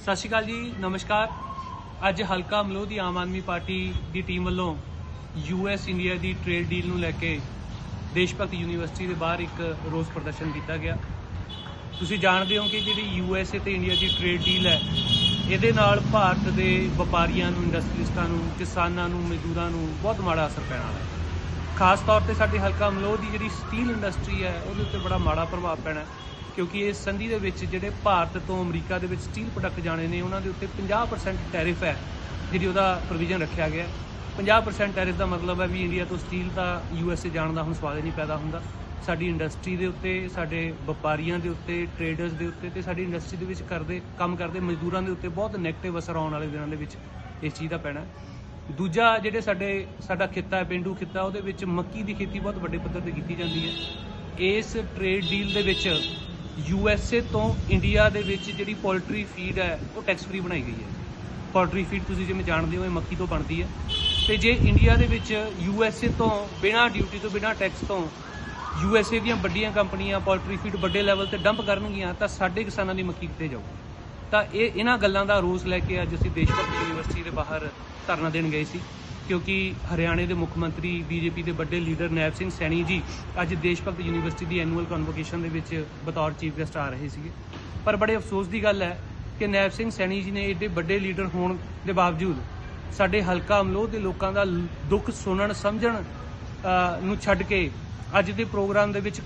ਸਤਿ ਸ਼੍ਰੀ ਅਕਾਲ ਜੀ, ਨਮਸਕਾਰ। ਅੱਜ ਹਲਕਾ ਮਲੋਹ ਦੀ ਆਮ ਆਦਮੀ ਪਾਰਟੀ ਦੀ ਟੀਮ ਵੱਲੋਂ ਯੂਐਸ ਇੰਡੀਆ ਦੀ ਟ੍ਰੇਡ ਡੀਲ ਨੂੰ ਲੈ ਕੇ ਦੇਸ਼ ਭਗਤ ਯੂਨੀਵਰਸਿਟੀ ਦੇ ਬਾਹਰ ਇੱਕ ਰੋਸ ਪ੍ਰਦਰਸ਼ਨ ਕੀਤਾ ਗਿਆ। ਤੁਸੀਂ ਜਾਣਦੇ ਹੋ ਕਿ ਜਿਹੜੀ ਯੂਐਸਏ ਤੇ ਇੰਡੀਆ ਦੀ ਟ੍ਰੇਡ ਡੀਲ ਹੈ, ਇਹਦੇ ਨਾਲ ਭਾਰਤ ਦੇ ਵਪਾਰੀਆਂ ਨੂੰ ਇੰਡਸਟਰੀਸਟਾਂ ਨੂੰ, ਕਿਸਾਨਾਂ ਨੂੰ, ਮਜ਼ਦੂਰਾਂ ਨੂੰ ਬਹੁਤ ਮਾੜਾ ਅਸਰ ਪੈਣ ਵਾਲਾ ਹੈ। ਖਾਸ ਤੌਰ ਤੇ ਸਾਡੇ ਹਲਕਾ ਮਲੋਹ ਦੀ ਜਿਹੜੀ ਸਟੀਲ ਇੰਡਸਟਰੀ ਹੈ, ਉਹਦੇ ਉੱਤੇ ਬੜਾ ਮਾੜਾ ਪ੍ਰਭਾਵ ਪੈਣਾ ਹੈ। ਕਿਉਂਕਿ ਇਸ ਸੰਧੀ ਦੇ ਵਿੱਚ ਜਿਹੜੇ ਭਾਰਤ ਤੋਂ ਅਮਰੀਕਾ ਦੇ ਵਿੱਚ ਸਟੀਲ ਪ੍ਰੋਡਕਟ ਜਾਣੇ ਨੇ, ਉਹਨਾਂ ਦੇ ਉੱਤੇ 50% ਟੈਰਿਫ ਹੈ, ਜਿਹੜੀ ਉਹਦਾ ਪ੍ਰੋਵੀਜ਼ਨ ਰੱਖਿਆ ਗਿਆ ਹੈ। 50% ਟੈਰਿਫ ਦਾ ਮਤਲਬ ਹੈ ਵੀ ਇੰਡੀਆ ਤੋਂ ਸਟੀਲ ਤਾਂ ਯੂਐਸਏ ਜਾਣ ਦਾ ਹੁਣ ਸਵਾਦ ਹੀ ਨਹੀਂ ਪੈਦਾ ਹੁੰਦਾ। ਸਾਡੀ ਇੰਡਸਟਰੀ ਦੇ ਉੱਤੇ, ਸਾਡੇ ਵਪਾਰੀਆਂ ਦੇ ਉੱਤੇ ਟਰੇਡਰਸ ਦੇ ਉੱਤੇ ਤੇ ਸਾਡੀ ਇੰਡਸਟਰੀ ਦੇ ਵਿੱਚ ਕਰਦੇ, ਕੰਮ ਕਰਦੇ ਮਜ਼ਦੂਰਾਂ ਦੇ ਉੱਤੇ ਬਹੁਤ ਨੈਗੇਟਿਵ ਅਸਰ ਆਉਣ ਵਾਲੇ ਦਿਨਾਂ ਦੇ ਵਿੱਚ ਇਸ ਚੀਜ਼ ਦਾ ਪੈਣਾ ਦੂਜਾ ਜਿਹੜੇ ਸਾਡੇ, ਸਾਡਾ ਖਿੱਤਾ ਹੈ, ਪਿੰਡੂ ਖਿੱਤਾ, ਉਹਦੇ ਵਿੱਚ ਮੱਕੀ ਦੀ ਖੇਤੀ ਬਹੁਤ ਵੱਡੇ ਪੱਧਰ ਤੇ ਕੀਤੀ ਜਾਂਦੀ ਹੈ। ਇਸ ਟ੍ਰੇਡ ਡੀਲ ਦੇ ਵਿੱਚ ਯੂ ਐੱਸ ਏ ਤੋਂ ਇੰਡੀਆ ਦੇ ਵਿੱਚ ਜਿਹੜੀ ਪੋਲਟਰੀ ਫੀਡ ਹੈ, ਉਹ ਟੈਕਸ ਫ੍ਰੀ ਬਣਾਈ ਗਈ ਹੈ। ਪੋਲਟਰੀ ਫੀਡ ਤੁਸੀਂ ਜਿਵੇਂ ਜਾਣਦੇ ਹੋ, ਇਹ ਮੱਕੀ ਤੋਂ ਬਣਦੀ ਹੈ। ਤੇ ਜੇ ਇੰਡੀਆ ਦੇ ਵਿੱਚ ਯੂ ਐੱਸ ਏ ਤੋਂ ਬਿਨਾਂ ਡਿਊਟੀ ਤੋਂ, ਬਿਨਾਂ ਟੈਕਸ ਤੋਂ ਯੂ ਐੱਸ ਏ ਦੀਆਂ ਵੱਡੀਆਂ ਕੰਪਨੀਆਂ ਪੋਲਟਰੀ ਫੀਡ ਵੱਡੇ ਲੈਵਲ ਤੇ ਡੰਪ ਕਰਨਗੀਆਂ, ਤਾਂ ਸਾਡੇ ਕਿਸਾਨਾਂ ਦੀ ਮੱਕੀ ਕਿੱਥੇ ਜਾਊਗੀ? ਤਾਂ ਇਹ, ਇਹਨਾਂ ਗੱਲਾਂ ਦਾ ਰੋਸ ਲੈ ਕੇ ਅੱਜ ਅਸੀਂ ਦੇਸ਼ ਭਗਤ ਯੂਨੀਵਰਸਿਟੀ ਦੇ ਬਾਹਰ ਧਰਨਾ ਦੇਣ ਗਏ ਸੀ। ਕਿਉਂਕਿ ਹਰਿਆਣੇ ਦੇ ਮੁੱਖ ਮੰਤਰੀ, ਬੀਜੇਪੀ ਦੇ ਵੱਡੇ ਲੀਡਰ ਨੈਬ ਸਿੰਘ ਸੈਣੀ ਜੀ ਅੱਜ ਦੇਸ਼ ਭਗਤ ਯੂਨੀਵਰਸਿਟੀ ਦੀ ਐਨੂਅਲ ਕਨਵੋਕੇਸ਼ਨ ਦੇ ਵਿੱਚ ਬਤੌਰ ਚੀਫ ਗੈਸਟ ਆ ਰਹੇ ਸੀਗੇ। ਪਰ ਬੜੇ ਅਫਸੋਸ ਦੀ ਗੱਲ ਹੈ ਕਿ ਨੈਬ ਸਿੰਘ ਸੈਣੀ ਜੀ ਨੇ ਏਡੇ ਵੱਡੇ ਲੀਡਰ ਹੋਣ ਦੇ ਬਾਵਜੂਦ ਸਾਡੇ ਹਲਕਾ ਅਮਲੋਹ ਦੇ ਲੋਕਾਂ ਦਾ ਦੁੱਖ ਸੁਣਨ, ਸਮਝਣ ਨੂੰ ਛੱਡ ਕੇ ਅੱਜ ਦੇ ਪ੍ਰੋਗਰਾਮ ਦੇ ਵਿੱਚ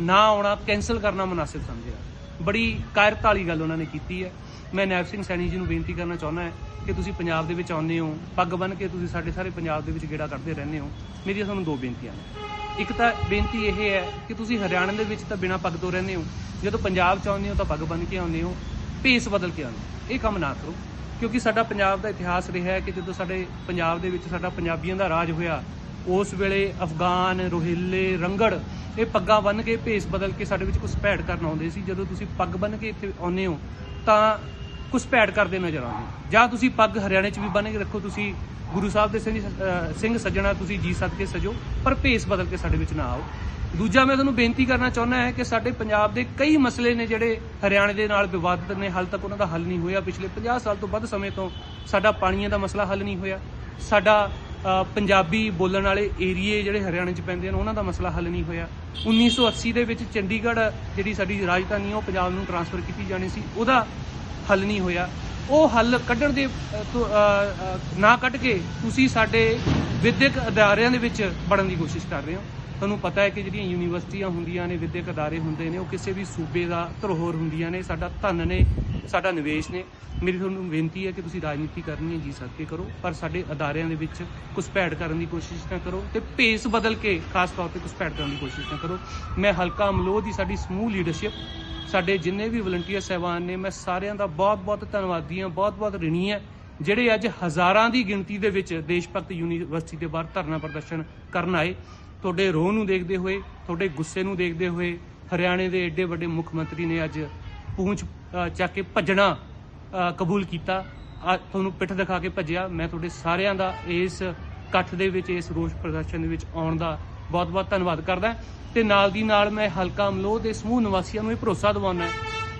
ਨਾ ਆਉਣਾ ਕੈਨਸਲ ਕਰਨਾ ਮੁਨਾਸਿਬ ਸਮਝਿਆ। ਬੜੀ ਕਾਇਰਤਾ ਵਾਲੀ ਗੱਲ ਉਹਨਾਂ ਨੇ ਕੀਤੀ ਹੈ। ਮੈਂ ਨੈਬ ਸਿੰਘ ਸੈਣੀ ਜੀ ਨੂੰ ਬੇਨਤੀ ਕਰਨਾ ਚਾਹੁੰਦਾ ਹਾਂ ਕਿ ਤੁਸੀਂ ਪੰਜਾਬ ਦੇ ਵਿੱਚ ਆਉਂਦੇ ਹੋ, ਪੱਗ ਬੰਨ੍ਹ ਕੇ ਤੁਸੀਂ ਸਾਡੇ ਸਾਰੇ ਪੰਜਾਬ ਦੇ ਵਿੱਚ ਗੇੜਾ ਕਰਦੇ ਰਹਿੰਦੇ ਹੋ। ਮੇਰੀਆਂ ਤੁਹਾਨੂੰ ਦੋ ਬੇਨਤੀਆਂ ਨੇ। ਇੱਕ ਤਾਂ ਬੇਨਤੀ ਇਹ ਹੈ ਕਿ ਤੁਸੀਂ ਹਰਿਆਣਾ ਦੇ ਵਿੱਚ ਤਾਂ ਬਿਨਾਂ ਪੱਗ ਤੋਂ ਰਹਿੰਦੇ ਹੋ, ਜਦੋਂ ਪੰਜਾਬ ਚ ਆਉਂਦੇ ਹੋ ਤਾਂ ਪੱਗ ਬੰਨ੍ਹ ਕੇ ਆਉਂਦੇ ਹੋ, ਭੇਸ ਬਦਲ ਕੇ ਆਉਂਦੇ ਹੋ। ਇਹ ਕੰਮ ਨਾ ਕਰੋ, ਕਿਉਂਕਿ ਸਾਡਾ ਪੰਜਾਬ ਦਾ ਇਤਿਹਾਸ ਰਿਹਾ ਹੈ ਕਿ ਜਦੋਂ ਸਾਡੇ ਪੰਜਾਬ ਦੇ ਵਿੱਚ ਸਾਡਾ ਪੰਜਾਬੀਆਂ ਦਾ ਰਾਜ ਹੋਇਆ ਉਸ ਵੇਲੇ ਅਫਗਾਨ, ਰੋਹਿੱਲੇ, ਰੰਗੜ, ਇਹ ਪੱਗਾਂ ਬੰਨ ਕੇ ਭੇਸ ਬਦਲ ਕੇ ਸਾਡੇ ਵਿੱਚ ਘੁਸਪੈਠ ਕਰਨ ਆਉਂਦੇ ਸੀ। ਜਦੋਂ ਤੁਸੀਂ ਪੱਗ ਬੰਨ੍ਹ ਕੇ ਇੱਥੇ ਆਉਂਦੇ ਹੋ, ਤਾਂ ਘੁਸਪੈਠ ਕਰਦੇ ਨਜ਼ਰ ਆਉਂਦੇ ਜਾਂ ਤੁਸੀਂ ਪੱਗ ਹਰਿਆਣੇ 'ਚ ਵੀ ਬੰਨ੍ਹ ਕੇ ਰੱਖੋ, ਤੁਸੀਂ ਗੁਰੂ ਸਾਹਿਬ ਦੇ ਸਿੰਘ ਸਿੰਘ ਸੱਜਣਾ ਤੁਸੀਂ ਜੀ ਸੱਦ ਕੇ ਸਜੋ, ਪਰ ਭੇਸ ਬਦਲ ਕੇ ਸਾਡੇ ਵਿੱਚ ਨਾ ਆਓ। ਦੂਜਾ ਮੈਂ ਤੁਹਾਨੂੰ ਬੇਨਤੀ ਕਰਨਾ ਚਾਹੁੰਦਾ ਹਾਂ ਕਿ ਸਾਡੇ ਪੰਜਾਬ ਦੇ ਕਈ ਮਸਲੇ ਨੇ ਜਿਹੜੇ ਹਰਿਆਣੇ ਦੇ ਨਾਲ ਵਿਵਾਦਤ ਨੇ, ਹਾਲ ਤੱਕ ਉਹਨਾਂ ਦਾ ਹੱਲ ਨਹੀਂ ਹੋਇਆ। ਪਿਛਲੇ 50 ਸਾਲ ਤੋਂ ਵੱਧ ਸਮੇਂ ਤੋਂ ਸਾਡਾ ਪਾਣੀਆਂ ਦਾ ਮਸਲਾ ਹੱਲ ਨਹੀਂ ਹੋਇਆ। ਸਾਡਾ ਪੰਜਾਬੀ ਬੋਲਣ ਵਾਲੇ ਏਰੀਏ ਜਿਹੜੇ ਹਰਿਆਣੇ 'ਚ ਪੈਂਦੇ ਨੇ ਉਹਨਾਂ ਦਾ ਮਸਲਾ ਹੱਲ ਨਹੀਂ ਹੋਇਆ। 1980 ਦੇ ਵਿੱਚ ਚੰਡੀਗੜ੍ਹ ਜਿਹੜੀ ਸਾਡੀ ਰਾਜਧਾਨੀ ਉਹ ਪੰਜਾਬ ਨੂੰ ਟ੍ਰਾਂਸਫਰ ਕੀਤੀ ਜਾਣੀ ਸੀ। ਉਹਦਾ ਹੱਲ ਨਹੀਂ ਹੋਇਆ। ਉਹ ਹੱਲ ਕੱਢਣ ਦੇ ਤੋਂ, ਨਾ ਕੱਢ ਕੇ ਤੁਸੀਂ ਸਾਡੇ ਵਿਦਿਅਕ ਅਦਾਰਿਆਂ ਦੇ ਵਿੱਚ ਵੜਨ ਦੀ ਕੋਸ਼ਿਸ਼ ਕਰ ਰਹੇ ਹੋ। ਤੁਹਾਨੂੰ ਪਤਾ ਹੈ ਕਿ ਜਿਹੜੀਆਂ ਯੂਨੀਵਰਸਿਟੀਆਂ ਹੁੰਦੀਆਂ ਨੇ ਵਿਦਿਅਕ ਅਦਾਰੇ ਹੁੰਦੇ ਨੇ ਉਹ ਕਿਸੇ ਵੀ ਸੂਬੇ ਦਾ ਧਰੋਹਰ ਹੁੰਦੀਆਂ ਨੇ। ਸਾਡਾ ਧਨ ਨੇ ਸਾਡਾ ਨਿਵੇਸ਼ ਨੇ। ਮੇਰੀ ਤੁਹਾਨੂੰ ਬੇਨਤੀ ਹੈ ਕਿ ਤੁਸੀਂ ਰਾਜਨੀਤੀ ਕਰਨੀ ਹੈ, ਜੀ ਸਕੇ ਕਰੋ। ਪਰ ਸਾਡੇ ਅਦਾਰਿਆਂ ਦੇ ਵਿੱਚ ਘੁਸਪੈਠ ਕਰਨ ਦੀ ਕੋਸ਼ਿਸ਼ ਨਾ ਕਰੋ ਤੇ ਭੇਸ ਬਦਲ ਕੇ ਖਾਸ ਤੌਰ ਤੇ ਘੁਸਪੈਠ ਕਰਨ ਦੀ ਕੋਸ਼ਿਸ਼ ਨਾ ਕਰੋ। ਮੈਂ ਹਲਕਾ ਅਮਲੋਹ ਦੀ ਸਾਡੀ ਸਮੂਹ ਲੀਡਰਸ਼ਿਪ ਸਾਡੇ ਜਿੰਨੇ ਵੀ ਵਲੰਟੀਅਰ ਸਹਿਬਾਨ ਨੇ, ਮੈਂ ਸਾਰਿਆਂ ਦਾ ਬਹੁਤ-ਬਹੁਤ ਧੰਨਵਾਦੀ ਹਾਂ, ਬਹੁਤ-ਬਹੁਤ ਰਿਣੀ ਹਾਂ, ਜਿਹੜੇ ਅੱਜ ਹਜ਼ਾਰਾਂ ਦੀ ਗਿਣਤੀ ਦੇ ਵਿੱਚ ਦੇਸ਼ ਭਗਤ ਯੂਨੀਵਰਸਿਟੀ ਦੇ ਬਾਹਰ ਧਰਨਾ ਪ੍ਰਦਰਸ਼ਨ ਕਰਨ ਆਏ। ਤੁਹਾਡੇ ਰੋਹ ਨੂੰ ਦੇਖਦੇ ਹੋਏ, ਤੁਹਾਡੇ ਗੁੱਸੇ ਨੂੰ ਦੇਖਦੇ ਹੋਏ, ਹਰਿਆਣੇ ਦੇ ਏਡੇ ਵੱਡੇ ਮੁੱਖ ਮੰਤਰੀ ਨੇ ਅੱਜ ਪੂੰਛ ਚੱਕ ਕੇ ਭੱਜਣਾ ਕਬੂਲ ਕੀਤਾ। ਆ, ਤੁਹਾਨੂੰ ਪਿੱਠ ਦਿਖਾ ਕੇ ਭੱਜਿਆ। ਮੈਂ ਤੁਹਾਡੇ ਸਾਰਿਆਂ ਦਾ ਇਸ ਇਕੱਠ ਦੇ ਵਿੱਚ, ਇਸ ਰੋਸ ਪ੍ਰਦਰਸ਼ਨ ਦੇ ਵਿੱਚ ਆਉਣ ਦਾ ਬਹੁਤ-ਬਹੁਤ ਧੰਨਵਾਦ ਕਰਦਾ। ਤੇ ਨਾਲ ਦੀ ਨਾਲ ਮੈਂ ਹਲਕਾ ਅਮਲੋਹ ਦੇ ਸਮੂਹ ਨਿਵਾਸੀਆਂ ਨੂੰ ਇਹ ਭਰੋਸਾ ਦਿਵਾਉਣਾ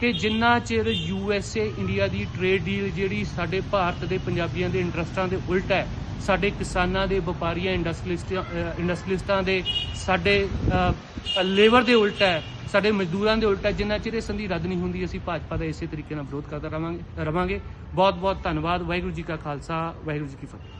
ਕਿ ਜਿੰਨਾ ਚਿਰ ਯੂਐਸਏ ਇੰਡੀਆ ਦੀ ਟ੍ਰੇਡ ਡੀਲ ਜਿਹੜੀ ਸਾਡੇ ਭਾਰਤ ਦੇ ਪੰਜਾਬੀਆਂ ਦੇ ਇੰਟਰਸਟਾਂ ਦੇ ਉਲਟ ਹੈ ਸਾਡੇ ਕਿਸਾਨਾਂ ਦੇ ਵਪਾਰੀਆਂ ਇੰਡਸਟਰੀਲਿਸਟਾਂ ਅ, ਇੰਡਸਟਰੀਲਿਸਟਾਂ ਦੇ ਸਾਡੇ ਲੇਬਰ ਦੇ ਉਲਟ ਹੈ ਸਾਡੇ ਮਜ਼ਦੂਰਾਂ ਦੇ ਉਲਟ ਹੈ ਜਿੰਨਾ ਚਿਰ ਇਹ ਸੰਧੀ ਰੱਦ ਨਹੀਂ ਹੁੰਦੀ ਅਸੀਂ ਭਾਜਪਾ ਦਾ ਇਸੇ ਤਰੀਕੇ ਨਾਲ ਵਿਰੋਧ ਕਰਦਾ ਰਵਾਂਗੇ ਰਵਾਂਗੇ। ਬਹੁਤ ਬਹੁਤ ਧੰਨਵਾਦ ਵਾਹਿਗੁਰੂ ਜੀ ਕਾ ਖਾਲਸਾ ਵਾਹਿਗੁਰੂ ਜੀ ਕੀ ਫਤਿਹ।